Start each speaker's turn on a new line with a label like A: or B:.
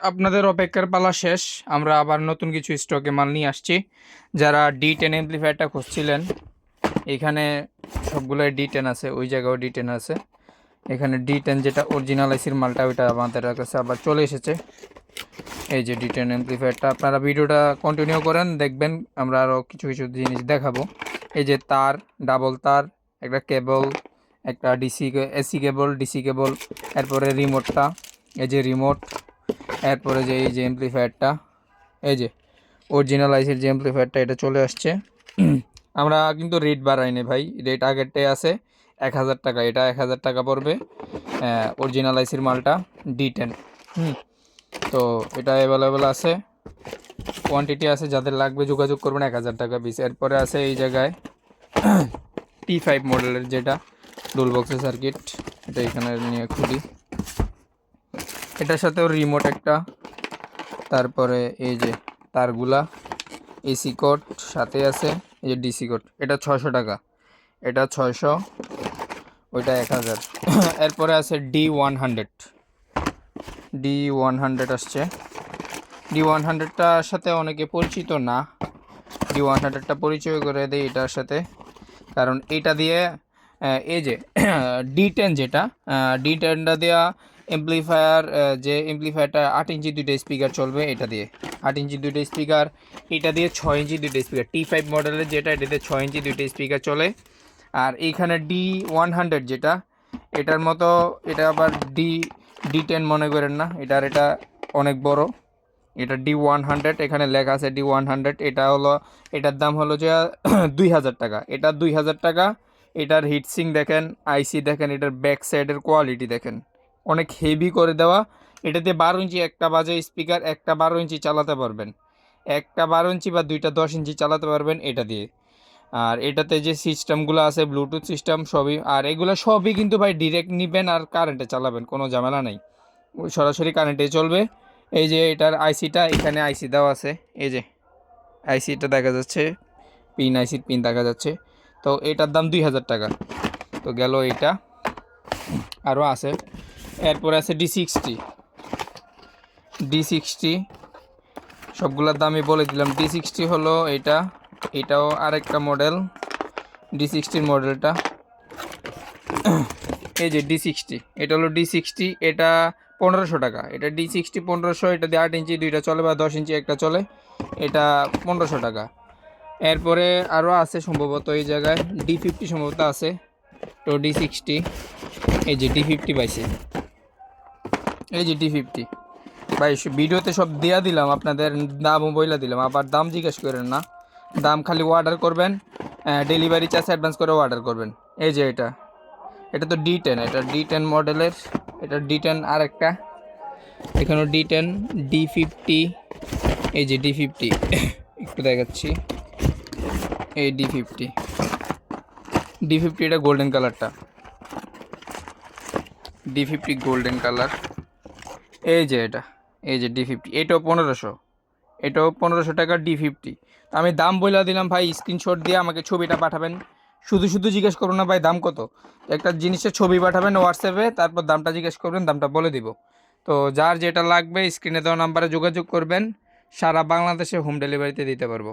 A: আপনাদের অপেক্ষার পালা শেষ। আমরা আবার নতুন কিছু স্টকে মাল নিয়ে আসছি। যারা ডি টেন এমপ্লিফায়ারটা খুঁজছিলেন, এখানে সবগুলো ডি টেন আছে, ওই জায়গাও ডি টেন আছে। এখানে ডি টেন যেটা অরিজিনাল আইসির মালটা, ওইটা আমাদের কাছে আবার চলে এসেছে। এই যে ডি টেন এমপ্লিফায়ারটা আপনারা ভিডিওটা কন্টিনিউ করেন, দেখবেন আমরা আরও কিছু কিছু জিনিস দেখাবো। এই যে তার ডাবল তার, একটা কেবল একটা DC AC cable DC cable এরপরে রিমোটটা এই যে রিমোট এরপরে যে এই যে এমপ্লিফায়ারটা এই যে অরিজিনাল আইসির যে এমপ্লিফায়ারটা এটা চলে আসছে। আমরা কিন্তু রেট বাড়াইনি ভাই। রেট আগেরটাই আছে, এক হাজার টাকা। এটা এক হাজার টাকা পড়বে অরিজিনাল আইসির মালটা ডি টেন হুম। তো এটা অ্যাভেলেবেল আছে। কোয়ান্টিটি আছে, যাদের লাগবে যোগাযোগ করবেন, এক হাজার টাকা পিস এরপরে আছে এই জায়গায় টি ফাইভ মডেলের যেটা ডুল বক্সের সার্কিট এটা এখানে নিয়ে খুলি। এটার সাথেও রিমোট একটা। তারপরে এই যে তারগুলা এসি কোড সাথে আছে, এই যে ডিসি কোড এটা ছয়শো টাকা। এটা ছয়শো, ওইটা এক হাজার। এরপরে আছে D one hundred D one hundred আসছে। ডি ওয়ান হান্ড্রেডটার সাথে অনেকে পরিচিত না। ডি ওয়ান হান্ড্রেডটা পরিচয় করে দেয় এটার সাথে। কারণ এটা দিয়ে এই যে ডি টেন যেটা ডি টেনটা দেওয়া এমপ্লিফায়ার যে এমপ্লিফায়ারটা আট ইঞ্চি দুইটা স্পিকার চলবে, এটা দিয়ে। আট ইঞ্চি দুইটা স্পিকার এটা দিয়ে ছয় ইঞ্চি দুইটা স্পিকার টি ফাইভ মডেলের যেটা, এটাতে ছয় ইঞ্চি দুইটা স্পিকার চলে। আর এইখানে ডি ওয়ান হান্ড্রেড যেটা, এটার মতো, এটা আবার ডি ডি টেন মনে করেন না, এটার এটা অনেক বড়। এটা ডি ওয়ান হান্ড্রেড এখানে লেখা আছে ডি ওয়ান হান্ড্রেড এটা হলো, এটার দাম হলো যে দুই হাজার টাকা। এটা দুই হাজার টাকা, এটার হিটসিং দেখেন আইসি দেখেন, এটার ব্যাক সাইডের কোয়ালিটি দেখেন। অনেক হেভি করে দেওয়া। এটাতে বারো ইঞ্চি একটা বাজে স্পিকার একটা বারো ইঞ্চি চালাতে পারবেন। একটা বারো ইঞ্চি বা দুইটা দশ ইঞ্চি চালাতে পারবেন এটা দিয়ে। আর এটাতে যে সিস্টেমগুলো আছে ব্লুটুথ সিস্টেম সবই, আর এগুলো সবই কিন্তু ভাই ডিরেক্ট নিবেন আর কারেন্টে চালাবেন, কোনো ঝামেলা নেই। সরাসরি কারেন্টে চলবে। এই যে এটার আইসিটা এখানে আইসি দেওয়া আছে। এই যে আইসিটা দেখা যাচ্ছে পিন আইসির পিন দেখা যাচ্ছে। তো এটার দাম দুই হাজার টাকা। তো গেল এটা আরও আছে। এরপরে আছে ডি সিক্সটি ডি সিক্সটি সবগুলোর দামই বলে দিলাম। ডি সিক্সটি হলো এটা, এটাও আরেকটা মডেল ডি সিক্সটির মডেলটা এই যে ডি সিক্সটি এটা হলো ডি সিক্সটি এটা পনেরোশো টাকা। এটা ডি সিক্সটি পনেরোশো, এটা দিয়ে আট ইঞ্চি, দুইটা চলে বা দশ ইঞ্চি, একটা চলে, এটা পনেরোশো টাকা। এরপরে আরও আছে সম্ভবত এই জায়গায় ডি ফিফটি সম্ভবত আছে। তো ডি সিক্সটি এই যে ডি ফিফটি পাইছে। এই যে ডি ফিফটি ভাই ভিডিওতে সব দেয়া দিলাম, আপনাদের দামও বইলা দিলাম, আবার দাম জিজ্ঞেস করেন না। দাম খালি অর্ডার করবেন ডেলিভারি চার্জ অ্যাডভান্স করে অর্ডার করবেন। এই যে এটা। এটা তো ডি টেন এটা ডি টেন মডেলের এটা ডি টেন আর একটা এখানেও ডি টেন ডি ফিফটি এই যে ডি ফিফটি একটু দেখাচ্ছি। এই ডি ফিফটি ডি ফিফটি এটা গোল্ডেন কালারটা ডি ফিফটি গোল্ডেন কালার এই যে এটা, এই যে ডি ফিফটি এটাও পনেরোশো এটাও পনেরোশো টাকা ডি ফিফটি আমি দাম বলে দিলাম ভাই স্ক্রিনশট দিয়ে আমাকে ছবিটা পাঠাবেন। শুধু শুধু জিজ্ঞেস করুন না ভাই, দাম কত? একটা জিনিসের ছবি পাঠাবেন হোয়াটসঅ্যাপে তারপর দামটা জিজ্ঞেস করবেন, দামটা বলে দিব। তো যার যেটা লাগবে স্ক্রিনে দেওয়া নাম্বারে যোগাযোগ করবেন, সারা বাংলাদেশে হোম ডেলিভারিতে দিতে পারব।